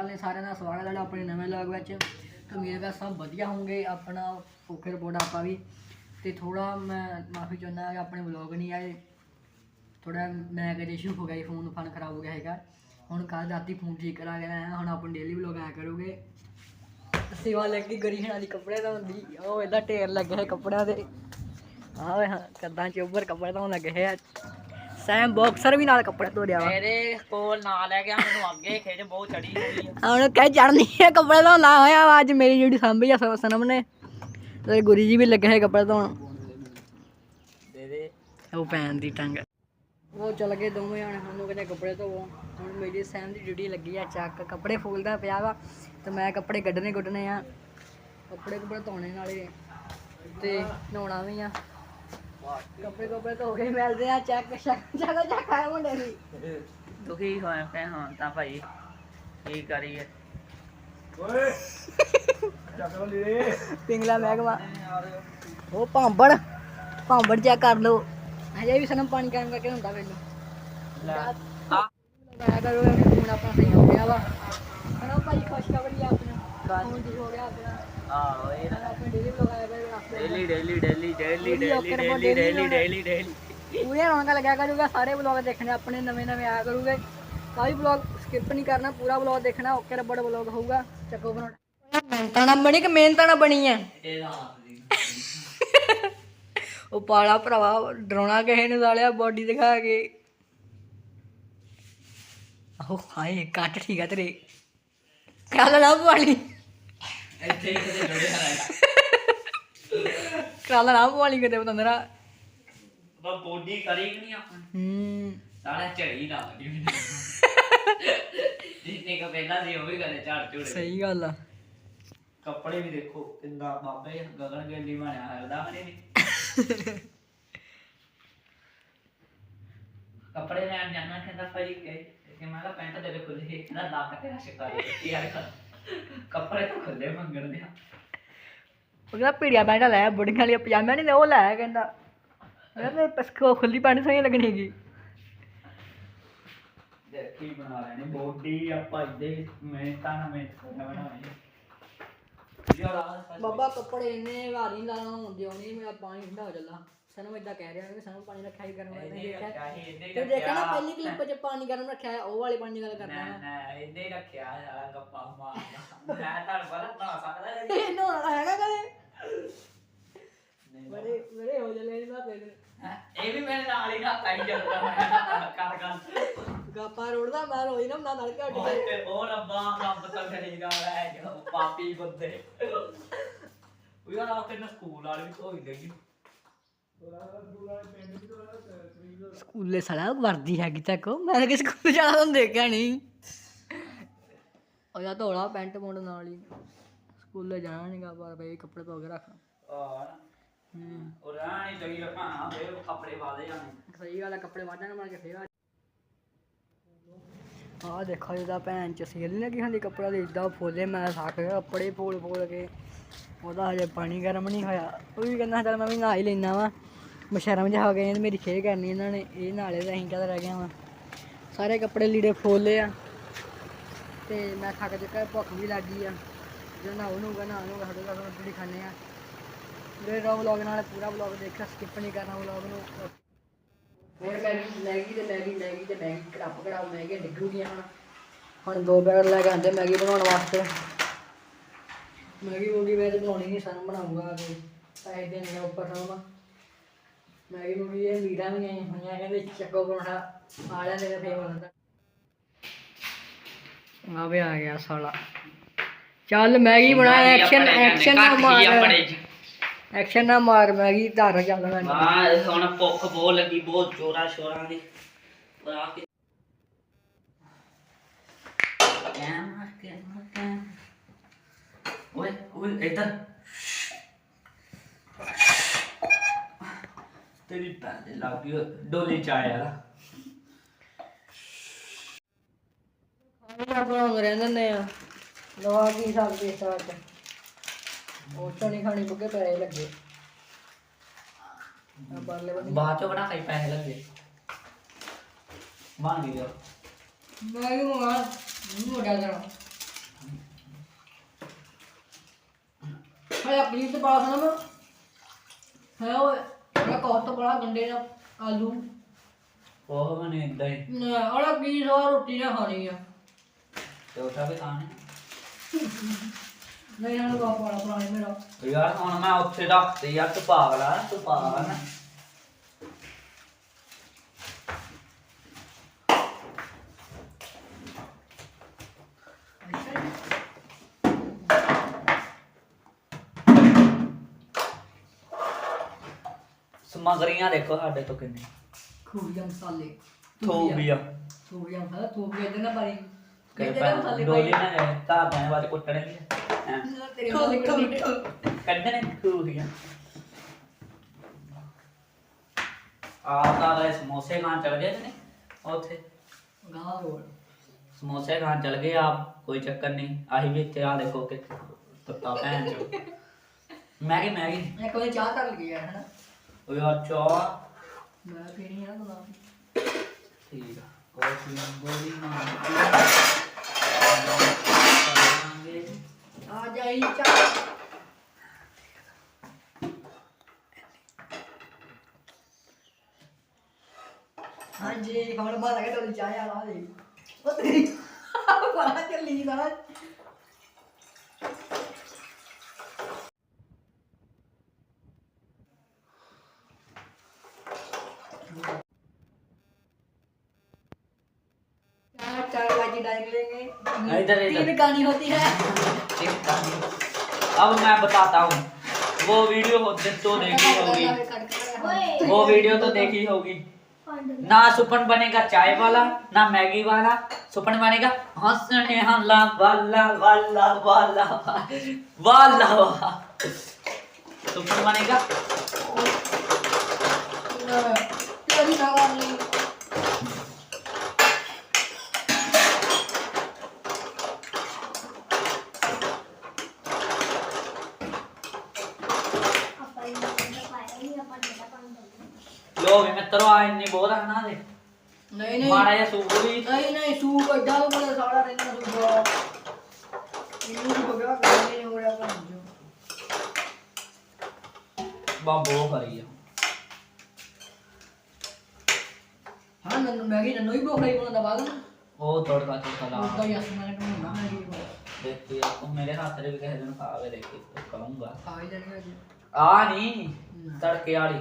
ਅਕਾਲ ਨੇ ਸਾਰਿਆਂ ਦਾ ਸਵਾਗਤ ਹੈ ਆਪਣੇ ਨਵੇਂ ਵਲੌਗ ਵਿੱਚ। ਤੇ ਉਮੀਦ ਹੈ ਸਭ ਵਧੀਆ ਹੋਣਗੇ, ਆਪਣਾ ਓਕੇ ਰਿਪੋਰਟ ਆਪਾਂ ਵੀ। ਤੇ ਥੋੜਾ ਮੈਂ ਮਾਫੀ ਚਾਹੁੰਦਾ ਕਿ ਆਪਣੇ ਵਲੌਗ ਨਹੀਂ ਆਏ। ਥੋੜਾ ਮੈਂ ਕਦੇ ਇਸ਼ੂ ਹੋ ਗਿਆ ਫੋਨ ਫਨ ਖਰਾਬ ਹੋ ਗਿਆ ਹੈਗਾ ਹੁਣ ਕੱਲ ਰਾਤੀ ਫੋਨ ਠੀਕ ਕਰਾ ਗਿਆ ਆਇਆ, ਹੁਣ ਆਪਾਂ ਡੇਲੀ ਵਲੌਗ ਆਇਆ ਕਰੋਗੇ। ਸਿਵਾ ਲੱਗੀ ਗਰੀ ਹਣਾ ਦੀ ਕੱਪੜੇ ਧੋਣ ਦੀ ਉਹ ਇਹਦਾ ਢੇਰ ਲੱਗਿਆ ਹੈ ਕੱਪੜਿਆਂ ਦੇ ਆਹ ਹਾਂ ਕੱਦਾਂ ਚੋਬਰ ਕੱਪੜੇ ਧੋਣ ਲੱਗੇ ਹੈ ਸੈਮ ਬਾਕਸਰ ਵੀ ਨਾਲ ਕੱਪੜੇ ਧੋ ਰਿਹਾ ਵਾ। ਮੇਰੇ ਕੋਲ ਨਾਲ ਲੈ ਗਿਆ ਮੈਨੂੰ ਅੱਗੇ ਖਿੱਚ ਬਹੁਤ ਚੜੀ ਹੋਈ ਆ। ਹੁਣ ਕਹਿ ਚੜਨੀ ਹੈ ਕੱਪੜੇ ਧੋਣ ਲਾ ਹੋਇਆ ਵਾ ਅੱਜ ਮੇਰੀ ਜਿਹੜੀ ਸਾਂਭੀ ਆ ਸਨਮ ਨੇ। ਤੇ ਗੁਰੀ ਜੀ ਵੀ ਲੱਗੇ ਹੈ ਕੱਪੜੇ ਧੋਣ। ਦੇ ਦੇ। ਉਹ ਪੈਣ ਦੀ ਟੰਗ। ਉਹ ਚਲ ਗਏ ਦੋਵੇਂ ਹੁਣ ਸਾਨੂੰ ਕਹਿੰਦੇ ਕੱਪੜੇ ਧੋਵੋ। ਹੁਣ ਮੇਰੀ ਸੈਮ ਦੀ ਡਿਊਟੀ ਲੱਗੀ ਆ ਚੱਕ ਕੱਪੜੇ ਫੋਲਦਾ ਪਿਆ ਵਾ ਤੇ ਮੈਂ ਕੱਪੜੇ ਕੱਢਣੇ ਕੱਢਣੇ ਆ। ਕੱਪੜੇ ਕੱਪੜੇ ਧੋਣੇ ਨਾਲੇ ਤੇ ਨਹਾਉਣਾ ਵੀ ਆ। ਕੱਪੜੇ ਕੱਪੜੇ ਧੋ ਕੇ ਮਿਲਦੇ ਆ ਚੱਕ ਚੱਕ ਚੱਕ ਚੱਕ ਆ ਮੁੰਡੇ ਦੀ ਦੁਖੀ ਹੋਇਆ ਪਏ ਹਾਂ ਤਾਂ ਭਾਈ ਕੀ ਕਰੀਏ? ਪਿੰਗਲਾ ਮਹਿਕਮਾ। ਉਹ ਭਾਂਬੜ ਭਾਂਬੜ ਚੈੱਕ ਕਰ ਲਓ। ਹਜੇ ਵੀ ਸਨਮ ਪਾਣੀ ਕਰਨ ਕਰਕੇ ਹੁੰਦਾ ਮੈਨੂੰ ਲੈ। ਆ ਮੈਂ ਕਰੂਗਾ ਕਿ ਫੋਨ ਆਪਣਾ ਸਹੀ ਹੋ ਗਿਆ ਵਾ। ਹਨਾ ਭਾਈ ਖੁਸ਼ਖਬਰੀ ਆ ਆਪਣਾ। ਫੋਨ ਠੀਕ ਹੋ ਗਿਆ ਆਪਣਾ। ਪੂਰੇ ਰੌਣਕਾਂ ਲੱਗਿਆ ਕਰੂਗਾ ਸਾਰੇ ਵਲੌਗ ਦੇਖਣੇ ਆਪਣੇ ਨਵੇਂ ਨਵੇਂ ਆਇਆ ਕਰੂਗੇ। ਕੋਈ ਵਲੌਗ ਸਕਿਪ ਨਹੀਂ ਕਰਨਾ ਪੂਰਾ ਵਲੌਗ ਦੇਖਣਾ ਓਕੇ ਰੱਬੜ ਵਲੌਗ ਹੋਊਗਾ ਚੱਕੋ ਬਣਾਉਣਾ। ਮਿਹਨਤਾਂ ਨਾਲ ਬਣੀ ਕਿ ਮਿਹਨਤਾਂ ਬਣੀ ਇਹਦਾ ਉਹ ਪਾਲਾ ਭਰਾਵਾ ਡਰਾਉਣਾ ਕਿਸੇ ਨੂੰ ਸਾਲਿਆ ਬੋਡੀ ਦਿਖਾ ਕੇ। ਆਹੋ ਹਾਏ ਕੱਟ ਠੀਕ ਆ ਤੇਰੇ। ਕੱਲ ਨਾ ਵਾਲੀ ਇੱਥੇ ਕਿਤੇ ਜੁੜਿਆ ਕੱਲ ਨਾ ਵਾਲੀ ਕਿਤੇ ਬਤੰਦਰਾ ਬਾ ਬੋਡੀ ਕਰੀ ਕਿ ਨਹੀਂ ਆਪਾਂ? ਹੂੰ। ਸਾਡਾ ਝੜੀ ਲਾ ਗਈ ਜਿੰਨੇ ਕੋ ਪਹਿਲਾਂ ਸੀ ਉਹ ਵੀ ਕਦੇ ਝੜ ਝੁੜ ਸਹੀ ਗੱਲ ਆ। ਕੱਪੜੇ ਵੀ ਦੇਖੋ ਕਿੰਦਾ ਬਾਬੇ ਗਗਨ ਗੇਲੀ ਬਣਿਆ ਹਰਦਾ ਮਨੇ ਨਹੀਂ। ਕੱਪੜੇ ਲੈਣ ਜਾਣਾ ਕਹਿੰਦਾ ਭਾਈ ਕਿ ਮੈਂ ਕਿਹਾ ਪੈਂਟ ਦੇ ਦੇ ਖੁੱਲੇ ਕਹਿੰਦਾ ਲੱਕ ਤੇਰਾ ਸ਼ਿਕਾਰੀ ਯਾਰ ਕੱਪੜੇ ਤਾਂ ਖੁੱਲੇ ਮੰਗਣ ਦੇ ਉਹਦਾ ਪੀੜੀਆ ਪੈਂਟਾ ਲੈ ਬੁੜੀਆਂ ਵਾਲੀਆਂ ਪਜਾਮੇ ਨਹੀਂ ਉਹ ਲੈ ਕਹਿੰਦਾ। ਕਹਿੰਦਾ ਪਸਕੋ ਖੁੱਲੀ ਪੈਂਟ ਸੋਹਣੀ ਲੱਗਣੀ ਹੈਗੀ। ਦੇਖੀ ਬਣਾ ਲੈਣੀ ਬੋਡੀ ਆਪਾਂ ਇੱਦੇ ਮਿਹਨਤਾਂ ਨਾਲ ਮਿਹਨਤ ਬਣਾਉਣੀ ਯਾਰ ਆਹ ਬਾਬਾ ਕੱਪੜੇ ਇੰਨੇ ਭਾਰੀ ਲਾਣਾ ਹੁੰਦੇ ਹੋਣੀ ਮੇਰਾ ਪਾਣੀ ਠੰਡਾ ਹੋ ਚੱਲਾ ਸਾਨੂੰ ਇਦਾਂ ਕਹਿ ਰਿਹਾ ਕਿ ਸਾਨੂੰ ਪਾਣੀ ਰੱਖਿਆ ਹੀ ਗਰਮ ਵਾਲਾ ਨਹੀਂ ਦੇਖਿਆ ਰੱਖਿਆ ਸੀ ਇਹਨੇ ਤੇ ਦੇਖਿਆ ਨਾ ਪਹਿਲੀ ਕਲਿੱਪ 'ਚ ਪਾਣੀ ਗਰਮ ਰੱਖਿਆ ਹੈ ਉਹ ਵਾਲੇ ਪਾਣੀ ਦੀ ਗੱਲ ਕਰਦਾ ਨਾ ਮੈਂ ਨਾ ਇਹਨੇ ਰੱਖਿਆ ਯਾਰ ਗੱਪਾਂ ਮਾਰਦਾ ਮੈਂ ਤਾਂ ਬੜਾ ਬਣਾ ਸਕਦਾ ਹੈ ਇਹਨੂੰ ਹੋਣਾ ਹੈਗਾ ਕਦੇ? ਬੜੇ ਬੜੇ ਹੋ ਜਲੇ ਨਾ। ਤੇਰੇ ਇਹ ਵੀ ਮੇਰੇ ਨਾਲ ਹੀ ਨਾ ਤਾਈ ਜਾਂਦਾ ਕਰ ਕਰ। ਗਾਪਾ ਰੋੜਦਾ ਮੈਂ ਰੋਈ ਨਾ ਮੈਂ ਨਾਲ ਘੱਟ ਕੇ ਓਏ ਉਹ ਰੱਬਾ ਰੱਬ ਤਾਂ ਖਰੀਦਾ ਹੈ ਜੋ ਪਾਪੀ ਬੰਦੇ। ਉਹ ਯਾਰ ਆ ਸਕੂਲ ਵਾਲੇ ਵੀ ਧੋਈ ਗਈ ਸਕੂਲੇ ਸਾਲਾ ਵਰਦੀ ਹੈਗੀ ਤੱਕ ਮੈਂ ਕਿਸੇ ਸਕੂਲ ਜਾਣਾ ਤੁਹਾਨੂੰ ਦੇਖਿਆ ਨਹੀਂ ਉਹ ਜਾਂ ਧੋਲਾ ਪੈਂਟ ਪੁੰਟ ਨਾਲ ਹੀ। ਸਕੂਲੇ ਜਾਣਾ ਨਹੀਂਗਾ ਪਰ ਬਈ ਕੱਪੜੇ ਧੋ ਕੇ ਰੱਖ। ਆ ਹੂੰ। ਉਹ ਰਾਣੀ ਤਗੀ ਰਖਾਣਾ ਫੇਰ ਕੱਪੜੇ ਵਾਦੇ ਜਾਣੇ। ਸਹੀ ਗੱਲ ਕੱਪੜੇ ਵਾਢਾਂ ਮਾਰ ਕੇ ਫੇਰ। ਆ ਆਹ ਦੇਖੋ ਜਿਹਦਾ ਭੈਣ ਚ ਸੇਲ ਨਹੀਂ ਲੱਗੀ ਹੁੰਦੀ ਕੱਪੜਾ ਦੇ ਇਦਾਂ ਫੋਲੇ ਮੈਂ ਗਿਆ ਕੱਪੜੇ ਫੋਲ ਫੋਲ ਕੇ। ਉਹਦਾ ਹਜੇ ਪਾਣੀ ਗਰਮ ਨਹੀਂ ਹੋਇਆ। ਉਹ ਵੀ ਕਹਿੰਦਾ ਚੱਲ ਮੈਂ ਵੀ ਨਹਾ ਹੀ ਲੈਣਾ ਵਾ। ਮਸ਼ਰਮ ਜਿਹਾ ਹੋ ਗਏ ਮੇਰੀ ਖੇ ਕਰਨੀ ਇਹਨਾਂ ਨੇ, ਇਹ ਨਾਲੇ ਦਾ ਅਸੀਂ ਕਹਦਾ ਰਹਿ ਗਿਆ ਵਾ। ਸਾਰੇ ਕੱਪੜੇ ਲੀੜੇ ਫੋਲੇ ਆ ਤੇ ਮੈਂ ਥੱਕ ਚੁੱਕਾ ਭੁੱਖ ਵੀ ਲੱਗ ਗਈ ਆ। ਜੇ ਨਾ ਉਹਨੂੰ ਨਾ ਉਹਨੂੰ ਸਾਡੇ ਘਰ ਰੋਟੀ ਖਾਣੇ ਆ। ਜਿਹੜੇ ਰੋ ਵਲੌਗ ਨਾਲ, ਪੂਰਾ ਵਲੌਗ ਦੇਖਿਆ ਸਕਿਪ ਨਹੀਂ ਕਰਨਾ ਵਲੌਗ ਨੂੰ। ਹੋਰ ਮੈਗੀ ਮੈਗੀ ਤੇ ਮੈਗੀ ਮੈਗੀ ਤੇ ਮੈਗੀ ਕੜਾਪ ਕੜਾਪ ਮੈਗੀ ਡਿੱਗੂਗੀ ਹੁਣ। ਹੁਣ ਦੋ ਪੈਕਟ ਲੈ ਕੇ ਆਂਦੇ ਮੈਗੀ ਬਣਾਉਣ ਵਾਸਤੇ। ਮੈਗੀ ਮੂਗੀ ਮੈਂ ਤੇ ਬਣਾਉਣੀ ਨਹੀਂ ਸਾਨੂੰ ਬਣਾਉਂਗਾ ਤੇ ਪੈਸੇ ਦੇਣੇ ਦਾ ਉੱਪਰ ਸਾਮਾ ਮੈਗੀ ਮੂਗੀ ਇਹ ਵੀ ਆਈਆਂ ਹੋਈਆਂ ਕਹਿੰਦੇ ਚੱਕੋ ਪਰੌਂਠਾ ਆ ਨੇ ਫੇਰ ਬਣਦਾ ਆ ਵੀ ਆ ਗਿਆ ਸਾਲਾ। ਚੱਲ ਮੈਗੀ ਬਣਾ ਐਕਸ਼ਨ ਐਕਸ਼ਨ ਨਾ ਮਾਰ। ਐਕਸ਼ਨ ਨਾ ਮਾਰ ਮੈਗੀ ਧਾਰ ਚੱਲ ਮੈਂ। ਮਾਂ ਹੁਣ ਭੁੱਖ ਬਹੁਤ ਲੱਗੀ ਬਹੁਤ ਜ਼ੋਰਾਂ ਸ਼ੋਰਾਂ ਦੀ। ਬਰਾ ਕੇ ਓਏ ਓਏ ਇੱਧਰ। ਤੇਰੀ ਭੈਣ ਦੇ ਲੱਗ ਗਈ ਡੋਲੀ ਚ ਆ। ਲਵਾ ਕੀ ਉਹ ਤਾਂ ਨਹੀਂ ਖਾਣੀ ਬੁੱਗੇ ਪੈਸੇ ਬਾਅਦ ਚੋਂ ਬਣਾ ਕੇ ਮੈਂ ਵੀ ਮੰਗਾ ਮੂੰਹ ਡਾ ਜਾਣਾ ਹਾਂ ਪਲੀਜ਼ ਬਾਸ ਨਾ ਮੈਂ ਹੈ ਓਏ। ਮੈਂ ਕਹਤ ਤੋਂ ਬੜਾ ਗੰਡੇ ਨਾ ਆਲੂ ਉਹ ਮਨੇ ਇਦਾਂ ਹੀ। ਔਰ ਕੀ ਸਵਾ ਰੋਟੀ ਨਾ ਖਾਣੀ ਆ। ਚੌਥਾ ਵੀ ਖਾਣੇ। ਨਹੀਂ ਨਾ ਬਾਪਾ ਵਾਲਾ ਪੁਰਾਣੇ ਮੇਰਾ। ਯਾਰ ਹੁਣ ਮੈਂ ਉੱਥੇ ਰੱਖਤੇ ਯਾਰ ਤੂੰ ਪਾਗਲ ਆ ਤੂੰ ਪਾਗਲ ਆ। ਸਮਗਰੀਆਂ ਦੇਖੋ ਸਾਡੇ ਤੋਂ ਕਿੰਨੀ ਖੂਬੀਆ ਮਸਾਲੇ। ਥੋਬੀਆ। ਖੂਬੀਆ ਮਸਾਲਾ ਥੋਬੀਆ ਇਦਾਂ ਨਾ ਪਾਈ ਨਾਲ ਮਸਾਲੇ ਡੋਲੀ ਨਾ ਜਾਏ ਤਾਂ ਆਪਣੇ ਬਾਅਦ ਕੁੱਟਣੇ ਵੀ ਐਂ। ਤੇਰੇ ਮਸਾਲੇ ਕੱਢਣੇ ਕੱਢਣੇ ਖੂਬੀਆਂ ਆਹ ਤਾਂ ਗਏ ਸਮੋਸੇ ਖਾਣ ਚਲ ਗਏ ਨੇ ਉੱਥੇ। ਗਾਹ ਰੋਡ ਸਮੋਸੇ ਖਾਣ ਚਲ ਗਏ ਆਪ ਕੋਈ ਚੱਕਰ ਨਹੀਂ ਆਹੀ ਵੀ ਇੱਥੇ ਆ ਦੇਖੋ ਕਿ ਤੁੱਤਾ ਭੈਣ ਚੋ। Maggi Maggi. ਮੈਂ ਕੋਈ ਚਾਹ ਕਰ ਲਈ ਹੈ ਹਨਾ? ਉਹ ਯਾਰ ਚਾਹ। ਮੈਂ ਪੀਣੀ ਆ ਬਣਾ ਠੀਕ ਆ। ਸੀ ਗੋਲੀ ਮਾਰ ਆ ਜਾਈ ਚਾਹ। ਹਾਂਜੀ ਖਬਰ ਬਾਤ ਹੈ ਕਿ ਚਾਹ ਆ ਲਾ ਦੇ ਉਹ ਤੇਰੀ ਬੜਾ ਚੱਲੀ ਨਾ इधर, इधर। तीन कहानी होती है। एक कहानी। अब मैं बताता हूँ। वो वीडियो होते तो देखी होगी। वो वीडियो तो देखी होगी। ना सुपन बनेगा चाय वाला ना मैगी वाला। सुपन बनेगा हंसने वाला वाला वाला वाला वाला सुपन बनेगा। ਲੋ ਵੀ ਮਿੱਤਰੋ ਆ ਇੰਨੇ ਬਹੁਤ ਆ ਨਾ ਦੇ ਨਹੀਂ ਨਹੀਂ। ਮਾੜਾ ਜਿਹਾ ਸੂਪ ਵੀ। ਨਹੀਂ ਨਹੀਂ ਸੂਪ ਐਡਾ ਉਹ ਮੇਰਾ ਸਾਲਾ ਰਹਿੰਦਾ ਸੂਪ ਇਹਨੂੰ ਵੀ ਬਗਾ ਕਰਨੇ ਨਹੀਂ ਹੋ ਰਿਹਾ ਭਾਂਜੋ ਬੰਬੋ ਖਰੀ ਆ। ਹਾਂ ਨੰਨੂ ਮੈਂ ਕਿ ਨੰਨੂ ਹੀ ਬੋਖਰੀ ਬਣਾਉਂਦਾ ਬਾਗ ਉਹ ਤੜਕਾ ਤੜਕਾ ਲਾ ਉਹ ਤਾਂ ਯਸ ਮੈਂ ਬਣਾਉਣਾ ਮੈਂ ਦੇਖੀ ਆ ਮੇਰੇ ਹੱਥ ਦੇ ਵੀ ਕਿਸੇ ਦਿਨ ਖਾ ਕੇ ਦੇਖੀ ਕਹੂੰਗਾ ਖਾ ਹੀ ਲੈਣਾ ਜੀ ਆ ਨਹੀਂ ਤੜਕੇ ਵਾਲੀ।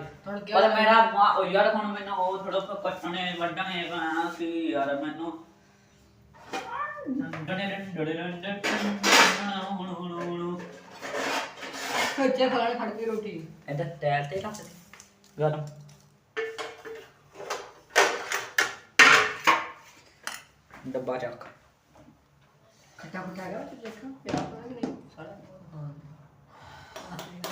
ਪਰ ਮੇਰਾ ਮਾ- ਉਹ ਯਾਰ ਹੁਣ ਮੈਨੂੰ ਉਹ ਥੋੜਾ ਕੱਟਣੇ ਵੱਢਣੇ ਪੈਣਾ ਸੀ ਯਾਰ ਮੈਨੂੰ। ਡਣੇ ਡਣੇ ਡਣੇ ਹੁਣ ਹੁਣ ਹੁਣ। ਕੱਚੇ ਫਲ ਖੜ ਰੋਟੀ। ਇਹਦਾ ਤੇਲ ਤੇ ਰੱਖ ਦੇ। ਗਰਮ। ਡੱਬਾ ਚੱਕ। ਖੱਟਾ ਪਟਾ ਹੈਗਾ ਤੇ ਦੇਖਾਂ ਪਿਆ ਤਾਂ ਨਹੀਂ? ਸਾਰਾ।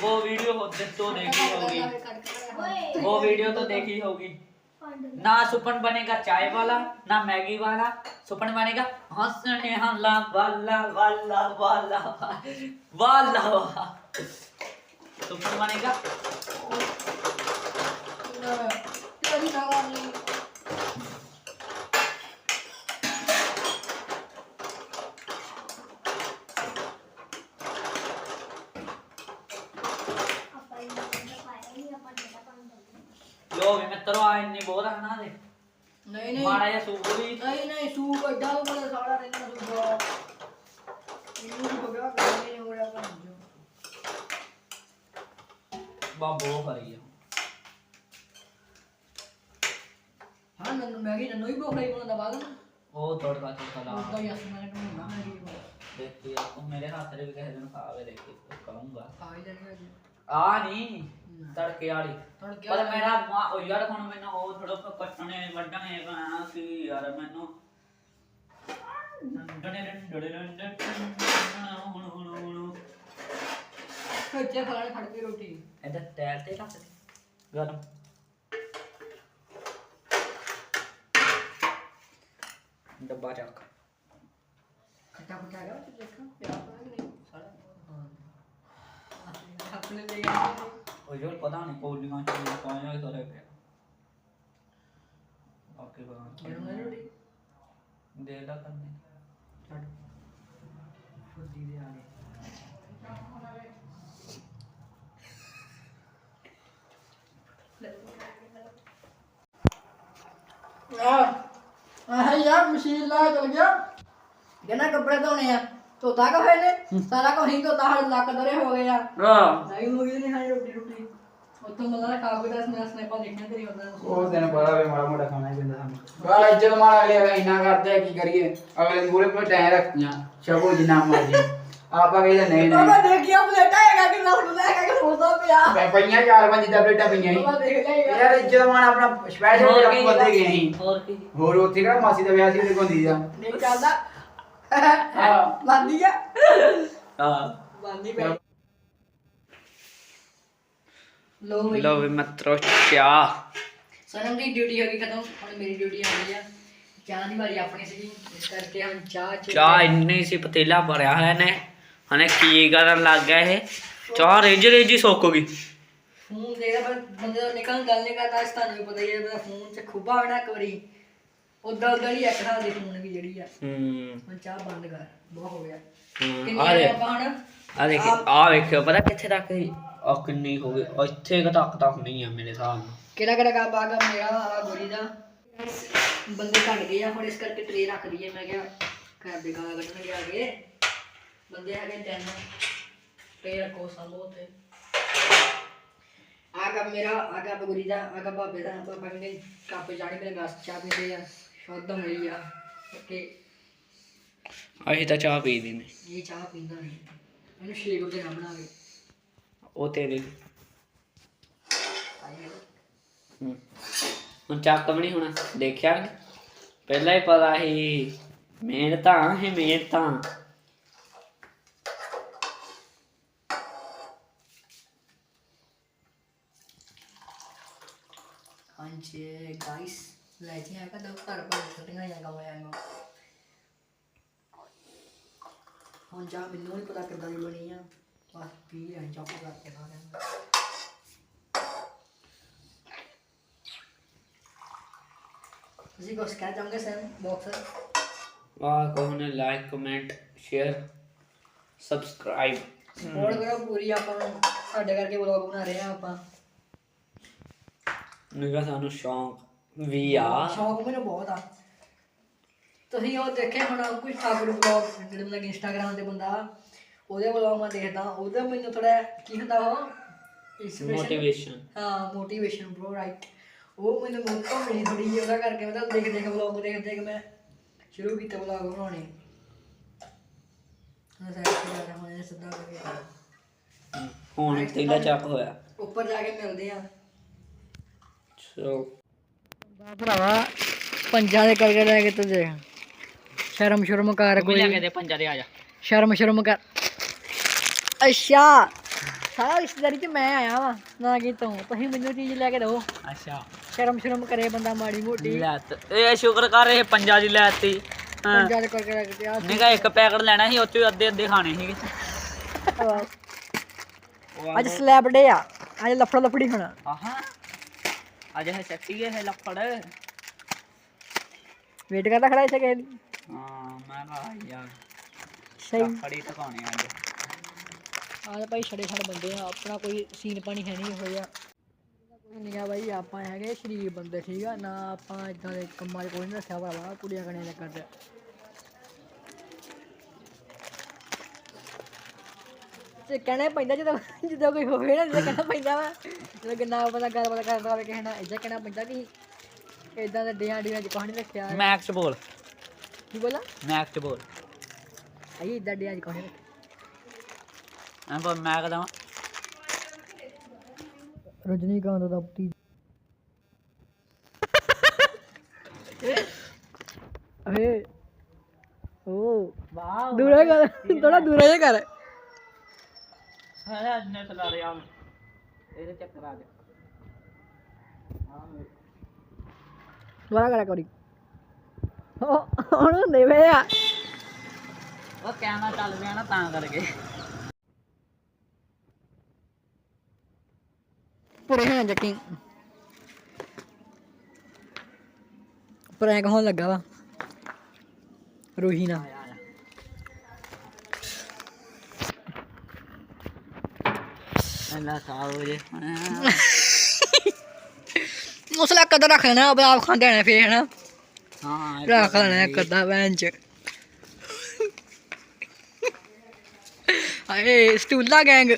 वो वीडियो तो देखी होगी। वो वीडियो तो देखी होगी। ना सुपन बनेगा चाय वाला, ना मैगी वाला। सुपन बनेगा, हंसने वाला वाला वाला वाला वाला सुपन बनेगा। 72 ਆ ਇੰਨੀ ਬਹੁਤ ਆ ਹਨਾ ਦੇ ਨਹੀਂ ਨਹੀਂ। ਮਾੜਾ ਜਿਹਾ ਸੂਪ ਵੀ। ਨਹੀਂ ਨਹੀਂ ਸੂਪ ਐਡਾ ਉਹ ਬੜਾ ਸਾਰਾ ਰਹਿੰਦਾ ਸੂਪ ਇਹਨੂੰ ਬਗਾ ਕਰਨੇ ਹੋ ਰਿਹਾ ਭਾਂਜੋ ਬਾਬੋ ਫਰੀ ਆ। ਹਾਂ ਨੰਨੂ ਮੈਂ ਵੀ ਨੰਨੂ ਹੀ ਬੋਖਰੀ ਬਣਾਉਂਦਾ ਬਾਗ ਉਹ ਤੜਕਾ ਤੜਕਾ ਲਾ। ਉਹਦਾ ਹੀ ਅਸਮਾਨ ਨੂੰ ਬਣਾਉਣਾ ਮੈਂ ਵੀ ਦੇਖੀ ਆ ਉਹ ਮੇਰੇ ਹੱਥ ਦੇ ਵੀ ਕਿਸੇ ਦਿਨ ਖਾਵੇ ਦੇਖੀ ਕਰੂੰਗਾ ਖਾ ਹੀ ਲੈਣਾ ਜੀ ਆ ਨਹੀਂ ਤੜਕੇ ਵਾਲੀ। ਪਰ ਮੇਰਾ ਮਾ- ਉਹ ਯਾਰ ਹੁਣ ਮੈਨੂੰ ਉਹ ਥੋੜਾ ਕੱਟਣੇ ਵੱਢਣੇ ਪੈਣਾ ਸੀ ਯਾਰ ਮੈਨੂੰ। ਡਣੇ ਡਣੇ ਡਣੇ ਡਣੇ ਹੁਣ ਹੁਣ ਰੋਟੀ। ਇਹਦਾ ਟੈਲ ਤੇ ਰੱਖ ਦੇ ਗਰਮ। ਡੱਬਾ ਚੱਕ। ਖੱਟਾ ਖੱਟਾ ਹੈਗਾ ਉਹ ਦੇਖਾਂ ਪਿਆ ਹੋਣਾ ਕਿ ਸਾਰਾ। ਆਪਣੇ ਲੈ ਗਏ ਉਹ ਜੋ ਪਤਾ ਨਹੀਂ ਕੋਲੀਆਂ ਚ ਪਾਇਆ ਹੀ ਕਰੇ ਪਿਆ ਓਕੇ ਬਾ ਗਰਮ ਹੈ ਰੋਟੀ ਦੇ ਲਾ ਕਰਨੇ ਛੱਡ। ਫੁੱਦੀ ਦੇ ਆ ਗਏ। ਆਹ ਯਾਰ ਮਸ਼ੀਨ ਲਾ ਚਲ ਗਿਆ। ਕਹਿੰਦਾ ਕੱਪੜੇ ਧੋਣੇ ਆ? ਧੋਤਾ ਕਾ ਹੋਏ ਨੇ ਸਾਰਾ ਕੁਝ ਹੀ ਧੋਤਾ ਹੜ ਲੱਕ ਦਰੇ ਹੋ ਗਏ ਆ। ਆ ਨਹੀਂ ਮੁਗੀ ਨਹੀਂ ਖਾਣੀ ਰੋਟੀ ਰੋਟੀ। ਉੱਥੋਂ ਮਜ਼ਾ ਖਾ ਕੇ ਦਸ ਮਿੰਟ ਸਨੈਪਾਂ ਦੇਖੀਆਂ ਤੇਰੀ ਉਹਨਾਂ ਨੂੰ ਉਹ ਤੈਨੂੰ ਪਤਾ ਵੀ ਮਾੜਾ ਮੋਟਾ ਖਾਣਾ ਹੀ ਪੈਂਦਾ ਸਾਨੂੰ। ਬਾ ਇੱਜ਼ਤ ਮਾਣ ਅਗਲੇ ਇੰਨਾ ਕਰਦੇ ਆ ਕੀ ਕਰੀਏ? ਅਗਲੇ ਮੂਰੇ ਕੋਲ ਟਾਇਰ ਰੱਖੀਆਂ ਛਕੋ ਜਿੰਨਾ ਮਰਜ਼ੀ। ਆਪਾਂ ਕਹਿੰਦੇ ਨਹੀਂ ਬਾਬਾ ਨਹੀਂ। ਦੇਖਿਆ ਪਲੇਟਾ ਹੈਗਾ ਕਿ ਰਸਗੁੱਲਾ ਹੈਗਾ ਕਿ ਸਮੋਸਾ ਪਿਆ। ਪੈ- ਪਈਆਂ ਚਾਰ ਪੰਜ ਟੈਬਲੇਟਾਂ ਪਈਆਂ ਸੀ। ਬਾਬਾ ਦੇਖ ਲਿਆ ਯਾਰ ਇੱਜ਼ਤ ਮਾਣ ਆਪਣਾ ਸਪੈਸ਼ਲ ਹੋਰ ਕੀ ਬੰਦੇ ਗਏ ਸੀ ਹੋਰ ਕੀ ਹੋਰ ਉੱਥੇ ਕਿਹੜਾ ਮਾਸੀ ਦਾ ਵਿਆਹ ਸੀ ਉਹਦੇ ਕੋਲ ਦੀ ਦਾ ਨਹੀਂ ਚੱਲਦਾ। ਹਾਂ। ਬੰਦੀ ਆ? ਆ ਬੰਦੀ ਪੈ ਲੋ ਬਈ। ਲੋ ਵੀ ਮਤਰੋ ਚਾਹ ਸਨਮ ਦੀ ਡਿਊਟੀ ਹੋ ਗਈ ਖਤਮ ਹੁਣ ਮੇਰੀ ਡਿਊਟੀ ਆ ਗਈ ਆ। ਚਾਹ ਦੀ ਵਾਰੀ ਆਪਣੀ ਸੀਗੀ ਇਸ ਕਰਕੇ ਹੁਣ ਚਾਹ ਚ ਚਾਹ ਇੰਨੀ ਸੀ ਪਤੀਲਾ ਭਰਿਆ ਹੋਇਆ ਨੇ। ਹਨੇ ਕੀ ਕਰਨ ਲੱਗ ਗਿਆ ਇਹ? ਚਾਹ ਰੇਜ ਰੇਜੀ ਸੁੱਕ ਗਈ। ਫੋਨ ਦੇਖਦਾ ਪਰ ਬੰਦੇ ਦਾ ਨਿਕਲਣ ਗੱਲ ਨਹੀਂ ਕਰਦਾ ਇਸ ਤੁਹਾਨੂੰ ਵੀ ਪਤਾ ਹੀ ਹੈ ਮੇਰਾ ਫੋਨ ਚ ਖੁੱਬਾ ਹੋਣਾ ਇੱਕ ਵਾਰੀ। ਉਦਾਂ ਉਦਾਂ ਹੀ ਅੱਖਾਂ ਦੇ ਵੀ ਜਿਹੜੀ ਆ। ਹੂੰ। ਹੁਣ ਚਾਹ ਬੰਦ ਕਰ ਬਹੁਤ ਹੋ ਗਿਆ। ਹੂੰ, ਕਿੰਨੀ ਆ ਦੇ ਆਪਾਂ ਹੁਣ? ਆ ਦੇਖ ਆ ਵੇਖਿਓ ਪਤਾ ਕਿੱਥੇ ਤੱਕ ਆ ਕਿੰਨੀ ਹੋ ਗਈ ਆ ਇੱਥੇ ਕੁ ਤੱਕ ਤਾਂ ਹੋਣੀ ਆ ਮੇਰੇ ਹਿਸਾਬ ਨਾਲ। ਕਿਹੜਾ ਕਿਹੜਾ ਕੰਮ ਆਗਾ ਮੇਰਾ ਆ ਗੋਰੀ ਦਾ। ਬੰਦੇ ਘਟ ਗਏ ਆ ਹੁਣ ਇਸ ਕਰਕੇ ਟਰੇ ਰੱਖ ਦਈਏ। ਮੈਂ ਕਿਹਾ ਘਰ ਦੇ ਗਾਲਾਂ ਕੱਢਣਗੇ ਆ ਕੇ। ਬੰਦੇ ਹੈਗੇ ਤਿੰਨ ਟਰੇ ਰੱਖੋ ਸੰਭੋ ਤੇ ਆਗਾ ਮੇਰਾ ਆਗਾ ਗੋਰੀ ਦਾ ਆਗਾ ਬਾਬੇ ਦਾ। ਬਾਬਾ ਕਹਿੰਦੇ ਕੱਪ ਜਾਣੀ ਮੇਰੇ ਗਾਸ ਚਾਹ ਪੀਂਦੇ ਆ। ਹੋਈ ਆ ਅਸੀਂ ਤਾਂ ਚਾਹ ਪੀ ਦੀ ਨੇ। ਇਹ ਚਾਹ ਪੀਂਦਾ ਨਹੀਂ। ਇਹਨੂੰ ਸ਼ੇਕ ਉਹਦੇ ਨਾਲ ਬਣਾ ਕੇ ਉਹ ਤੇਰੀ ਆਈ ਹੂੰ। ਹੁਣ ਚੱਕ ਵੀ ਨਹੀਂ ਹੋਣਾ। ਦੇਖਿਆ ਨੀ? ਪਹਿਲਾਂ ਹੀ ਪਤਾ ਸੀ ਮਿਹਨਤਾਂ ਹੈ ਮਿਹਨਤਾਂ। ਹਾਂਜੀ ਗਾਇਸ ਲੈ ਜੀ ਆ ਕਦੋਂ ਘਰ ਪਰ ਛੁੱਟੀਆਂ ਜਾਂ ਗਾਉਂ ਆਇਆ ਹੁਣ ਜਾ ਮੈਨੂੰ ਨਹੀਂ ਪਤਾ ਕਿੱਦਾਂ ਦੀ ਬਣੀ ਆ ਬਸ ਪੀ ਰਹੇ ਚੁੱਪ ਕਰਕੇ ਖਾ ਰਹੇ ਤੁਸੀਂ ਕੁਛ ਕਹਿ ਚਾਹੋਗੇ ਸਰ ਬਾਕਸਰ ਵਾਹ ਕੋਨੇ like comment share subscribe support ਕਰੋ ਪੂਰੀ ਆਪਾਂ ਨੂੰ ਸਾਡੇ ਕਰਕੇ ਵਲੌਗ ਬਣਾ ਰਹੇ ਆ ਆਪਾਂ. ਨਿਗਾ ਸਾਨੂੰ ਸ਼ੌਂਕ ਵੀ ਆ। ਸ਼ੌਕ ਮੈਨੂੰ ਬਹੁਤ ਆ। ਤੁਸੀਂ ਉਹ ਦੇਖੇ ਹੁਣ ਕੋਈ ਠਾਕੁਰ ਵਲੌਗ ਜਿਹੜੇ ਮਤਲਬ ਇੰਸਟਾਗ੍ਰਾਮ ਤੇ ਬੰਦਾ ਉਹਦੇ ਵਲੌਗ ਮੈਂ ਦੇਖਦਾ ਉਹਦਾ ਮੈਨੂੰ ਥੋੜਾ ਕੀ ਹੁੰਦਾ ਉਹ? ਮੋਟੀਵੇਸ਼ਨ ਹਾਂ ਮੋਟੀਵੇਸ਼ਨ ਬ్రో ਰਾਈਟ ਉਹ ਮੈਨੂੰ ਮੌਕਾ ਮਿਲੀ ਥੋੜੀ ਜਿਹੀ ਉਹਦਾ ਕਰਕੇ ਮੈਂ ਤਾਂ ਦੇਖ ਦੇਖ ਵਲੌਗ ਦੇਖ ਦੇਖ ਮੈਂ ਸ਼ੁਰੂ ਕੀਤਾ ਵਲੌਗ ਬਣਾਉਣੇ। ਸਾਈਡ ਤੇ ਹੁਣ ਇਹ ਸਿੱਧਾ ਕਰਕੇ ਹੁਣ ਤੇਲਾ ਚੱਕ ਹੋਇਆ। ਉੱਪਰ ਜਾ ਕੇ ਮਿਲਦੇ ਆ। ਸੋ ਭਰਾਵਾ ਪੰਜਾਂ ਦੇ ਕਰਕੇ ਲੈ ਕੇ ਤੂੰ ਸ਼ਰਮ ਸ਼ਰਮ ਕਰ ਕੋਈ। ਦੇ ਪੰਜਾ ਦੇ ਆ ਜਾ। ਸ਼ਰਮ ਸ਼ਰਮ ਕਰ। ਅੱਛਾ ਸਾਰਾ ਰਿਸ਼ਤੇਦਾਰੀ ਚ ਮੈਂ ਆਇਆ ਵਾਂ ਨਾ ਕਿ ਤੂੰ। ਤੁਸੀਂ ਮੈਨੂੰ ਚੀਜ਼ ਲੈ ਕੇ ਦਿਓ। ਅੱਛਾ। ਸ਼ਰਮ ਸ਼ਰਮ ਕਰੇ ਬੰਦਾ ਮਾੜੀ ਮੋਟੀ। ਲੈ ਇਹ ਸ਼ੁਕਰ ਕਰ ਇਹ ਪੰਜਾ ਦੀ ਲੈਤੀ ਪੰਜਾਂ ਦੇ ਕਰਕੇ ਲੈ ਕੇ ਤੇ ਆ ਨਿਗਾ ਇੱਕ ਪੈਕਟ ਲੈਣਾ ਸੀ ਉਹ ਚੋਂ ਅੱਧੇ ਅੱਧੇ ਖਾਣੇ ਸੀਗੇ। ਅੱਜ ਸਲੈਬ ਡੇ ਆ ਅੱਜ ਲਫੜਾ ਲਫੜੀ ਖਾਣਾ ਆਹਾਂ। ਅੱਜ ਹੈ ਸੈਕਸੀ ਹੈ ਲੱਫੜ ਵੇਟ ਕਰਦਾ ਖੜਾ ਇੱਥੇ ਕਿਸੇ ਦੀ। ਹਾਂ ਮੈਂ ਕਹਾ ਯਾਰ ਸਹੀ। ਫੜੀ ਟਕਾਉਣੇ ਅੱਜ। ਆ ਭਾਈ ਛੜੇ ਛੜ ਬੰਦੇ ਆ ਆਪਣਾ ਕੋਈ ਸੀਨ ਪਾਣੀ ਹੈ ਨਹੀਂ ਹੋਇਆ ਕੋਈ ਨਹੀਂ ਆ ਭਾਈ ਆਪਾਂ ਹੈਗੇ ਸ਼ਰੀਫ ਬੰਦੇ ਠੀਕ ਆ? ਨਾ ਆਪਾਂ ਇਦਾਂ ਦੇ ਕੰਮਾਂ 'ਚ ਕੋਈ ਨਹੀਂ ਰੱਖਿਆ ਭਰਾਵਾ ਕੁੜੀਆਂ ਕਣੇ ਦਾ ਕਰਦੇ ਤੇ ਕਹਿਣਾ ਪੈਂਦਾ ਜਦੋਂ ਜਦੋਂ ਕੋਈ ਹੋਵੇ ਨਾ ਜਦੋਂ ਕਹਿਣਾ ਪੈਂਦਾ ਵਾ। ਜਦੋਂ ਕਿੰਨਾ ਪਤਾ ਗੱਲਬਾਤ ਕਰਦਾ ਹੋਵੇ ਕਿਸੇ ਨਾਲ ਇੱਦਾਂ ਕਹਿਣਾ ਪੈਂਦਾ ਕਿ ਇਦਾਂ ਦੇ ਡਿਆਂ ਡਿਆਂ 'ਚ ਨਹੀਂ ਰੱਖਿਆ ਮੈਕਸ ਬੋਲ। ਕੀ ਬੋਲਾ? ਮੈਕਸ ਬੋਲ। ਆਈ ਇਦਾਂ ਡਿਆਂ 'ਚ ਨਹੀਂ ਰੱਖਿਆ ਮੈਂ ਬੋਲ ਮੈਂ ਕਹਦਾ ਰਜਨੀਕਾਂਤ ਦਾ ਪਤੀ ਅਰੇ ਓ ਵਾਓ ਦੂਰੇ ਕਰ ਥੋੜਾ ਦੂਰੇ ਇਹਦੇ ਚੱਕਰ ਆ ਗਿਆ ਦੁਬਾਰਾ ਕਰਾ ਕਰੀ। ਉਹ ਹੁਣ ਦੇਵੇ ਆ। ਉਹ ਕੈਮਰਾ ਚੱਲ ਪਿਆ ਨਾ ਤਾਂ ਕਰਕੇ। ਪੂਰੇ ਹਾਂ ਜੱਕੀ। ਪ੍ਰੈਂਕ ਹੋਣ ਲੱਗਾ ਵਾ। ਰੋਹੀ ਨਾਲ। ਖਾਓ ਜੇ। ਉਸ ਕਦਰ ਰੱਖ ਲੈਣਾ ਆਪ ਆਪ ਖਾਂਦੇ ਨੇ ਫੇਰ ਹਨਾ? ਹਾਂ ਰੱਖ ਲੈਣਾ ਕਦਾ ਭੈਣ ਚ। ਆਏ ਸਟੂਲਾ ਗੈਂਗ।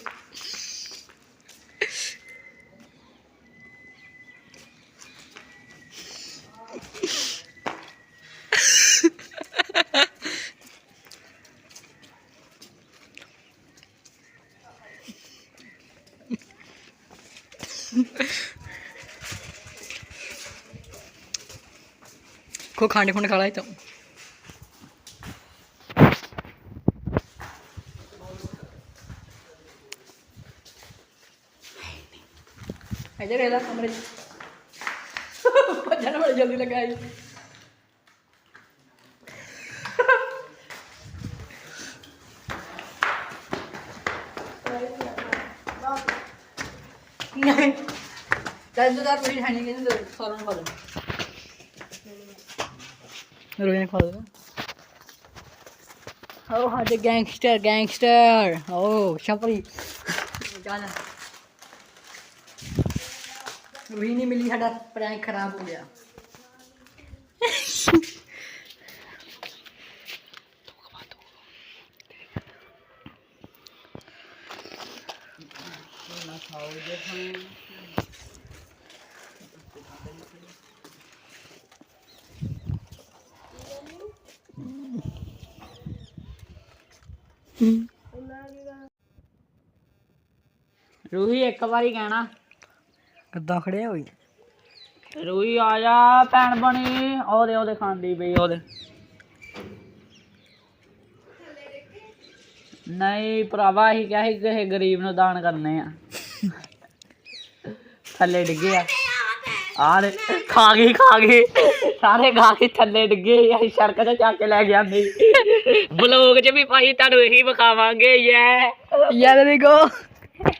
खूब खाने खूने खड़ा है तो अजय रहला कमरे जाना बड़ा जल्दी लगा आई नहीं దద్దదారు వీడి హండి సొరం పదం रोने खाओ ओ हाँ द गैंगस्टर गैंगस्टर ओ छपरी गाना रोहिणी मिली हटा प्रैंक खराब हो गया खाओ ਰੂਹੀ ਇੱਕ ਵਾਰੀ ਕਹਿਣਾ। ਕਿੱਦਾਂ ਖੜਿਆ ਹੋਈ ਰੂਹੀ ਆ ਜਾ ਭੈਣ ਬਣੀ। ਉਹਦੇ ਉਹਦੇ ਖਾਂਦੀ ਪਈ ਉਹਦੇ। ਨਹੀਂ ਭਰਾਵਾ ਹੀ ਕਿਹਾ ਸੀ ਕਿਸੇ ਗਰੀਬ ਨੂੰ ਦਾਨ ਕਰਨੇ ਆ। ਥੱਲੇ ਡਿੱਗੇ ਆ। ਆ ਲੈ ਖਾ ਗਈ ਖਾ ਗਈ। ਸਾਰੇ ਖਾ ਕੇ ਥੱਲੇ ਡਿੱਗੇ ਅਸੀਂ ਸੜਕ ਤੇ ਚੱਕ ਕੇ ਲੈ ਕੇ ਆਂਦੇ ਬਲੌਗ 'ਚ ਵੀ ਭਾਈ ਤੁਹਾਨੂੰ ਇਹੀ ਵਿਖਾਵਾਂਗੇ ਯੈ। ਯਾਰ ਗੋ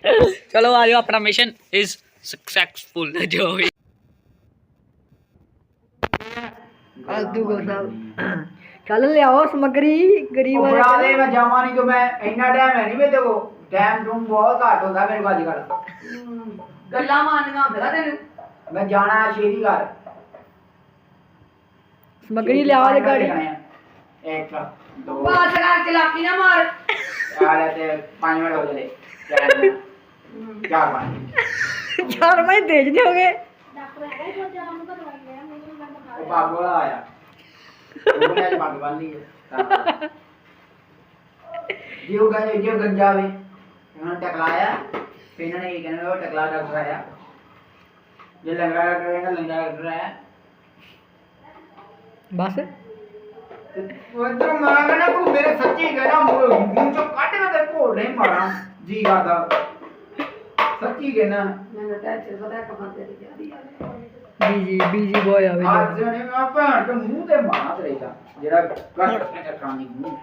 ਚਲੋ ਆ ਜਾਓ ਆਪਣਾ ਮਿਸ਼ਨ ਇਜ਼ ਸਕਸੈਸਫੁਲ ਜੋ ਵੀ। ਆਦੂ ਗੋ ਸਾਹਿਬ ਚੱਲ ਲਿਆਓ ਸਮਗਰੀ ਗਰੀਬ ਦੇ ਮੈਂ ਜਾਵਾਂ ਨਹੀਂ ਕਿ ਮੈਂ ਇੰਨਾ ਟਾਈਮ ਹੈ ਨਹੀਂ ਮੇਰੇ ਕੋਲ। ਟਾਈਮ ਟੂਮ ਬਹੁਤ ਘੱਟ ਹੁੰਦਾ ਮੇਰੇ ਕੋਲ ਅੱਜ ਗੱਲਾਂ ਮਾਰਨੀਆਂ ਹੁੰਦੀਆਂ ਤੈਨੂੰ। ਮੈਂ ਜਾਣਾ ਹੈ ਛੇਤੀ ਘਰ। ਸਮਗਰੀ ਲਿਆਓ ਤੇ ਗਾੜੀ। ਇੱਕ ਦੋ। ਬਾਤ ਕਰ ਚਲਾਕੀ ਨਾ ਮਾਰ। ਚਾਰ ਤੇ ਪੰਜ ਮਿੰਟ ਹੋ ਗਏ चार महीने चार महीने भेज दोगे वो बाग वाला आया उसने आज बाग बांधी है जीव गंज जीव गंजा भी इन्होंने टकलाया फिर इन्होंने ये कहने वो टकला डॉक्टर आया जो लंगा डॉक्टर है ना लंगा डॉक्टर आया बस ਉਧਰ ਮਾਂ ਕਹਿੰਦਾ ਤੂੰ ਮੇਰੇ ਸੱਚੀ ਕਹਿੰਦਾ ਮੂੰਹ ਚੋਂ ਕੱਢ ਕੇ ਤੇ ਘੋੜ ਨਹੀਂ ਮਾਰਾਂ ਜੀ ਕਰਦਾ ਸੱਚੀ ਕਹਿਣਾ ਬੀਜੀ ਬੀਜੀ ਬੋਏ ਆਵੇ ਅੱਜ ਨੇ ਮੈਂ ਭੈਣ ਤੇ ਮੂੰਹ ਤੇ ਮਾਰਾਂ ਤੇਰਾ ਜਿਹੜਾ ਕੱਟ ਕੇ ਟਕਾਣੀ ਮੂੰਹ।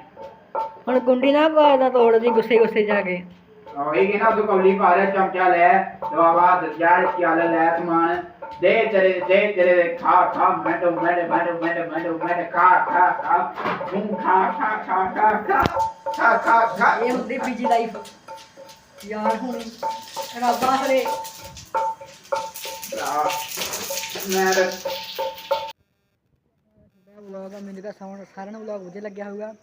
ਹੁਣ ਗੁੰਡੀ ਨਾ ਪਾਦਾ ਤੋੜਦੀ ਗੁੱਸੇ ਗੁੱਸੇ ਜਾ ਕੇ। ਉਹੀ ਕਿ ਨਾ ਤੂੰ ਕੌਲੀ ਪਾ ਰਿਹਾ ਚਮਚਾ ਲੈ ਦਵਾਵਾ ਦਰਜਾਲ ਚੱਲ ਲੈ ਸਮਾਨ। ਦੇ ਤੇਰੇ ਦੇ ਤੇਰੇ ਖਾ ਖਾ ਮੈਡੋ ਮੈਡੋ ਮੈਡੋ ਮੈਡੋ ਮੈਡੋ ਮੈਡੋ ਖਾ ਖਾ ਖਾ। ਤੂੰ ਖਾ ਖਾ ਖਾ ਖਾ ਖਾ ਖਾ ਖਾ ਖਾ। ਇਹ ਹੁੰਦੀ ਬੀਜੀ ਲਾਈਫ ਯਾਰ ਹੁਣ ਰੱਬਾ ਹਰੇ ਮੈਂ ਵਲੌਗ ਆ ਮੈਨੂੰ ਤਾਂ ਸਾਉਣ ਸਾਰਿਆਂ ਨੂੰ ਵਲੌਗ ਵਧੀਆ ਲੱਗਿਆ ਹੋਊਗਾ।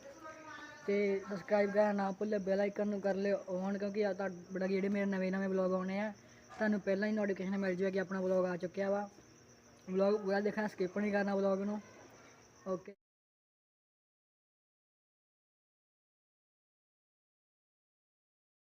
ਤੇ ਸਬਸਕ੍ਰਾਈਬ ਕਰਨਾ ਨਾ ਭੁੱਲੇ ਬੈਲ ਆਈਕਨ ਨੂੰ ਕਰ ਲਿਓ ਔਨ ਕਿਉਂਕਿ ਆ ਤਾਂ ਬੜਾ ਜਿਹੜੇ ਮੇਰੇ ਨਵੇਂ ਨਵੇਂ ਵਲੌਗ ਆਉਣੇ ਆ ਤੁਹਾਨੂੰ ਪਹਿਲਾਂ ਹੀ ਨੋਟੀਫਿਕੇਸ਼ਨ ਮਿਲ ਜਾਵੇਗੀ ਆਪਣਾ ਵਲੌਗ ਆ ਚੁੱਕਿਆ ਵਾ। ਵਲੌਗ ਪੂਰਾ ਦੇਖਣਾ ਸਕਿਪ ਨਹੀਂ ਕਰਨਾ ਵਲੌਗ ਨੂੰ। ਓਕੇ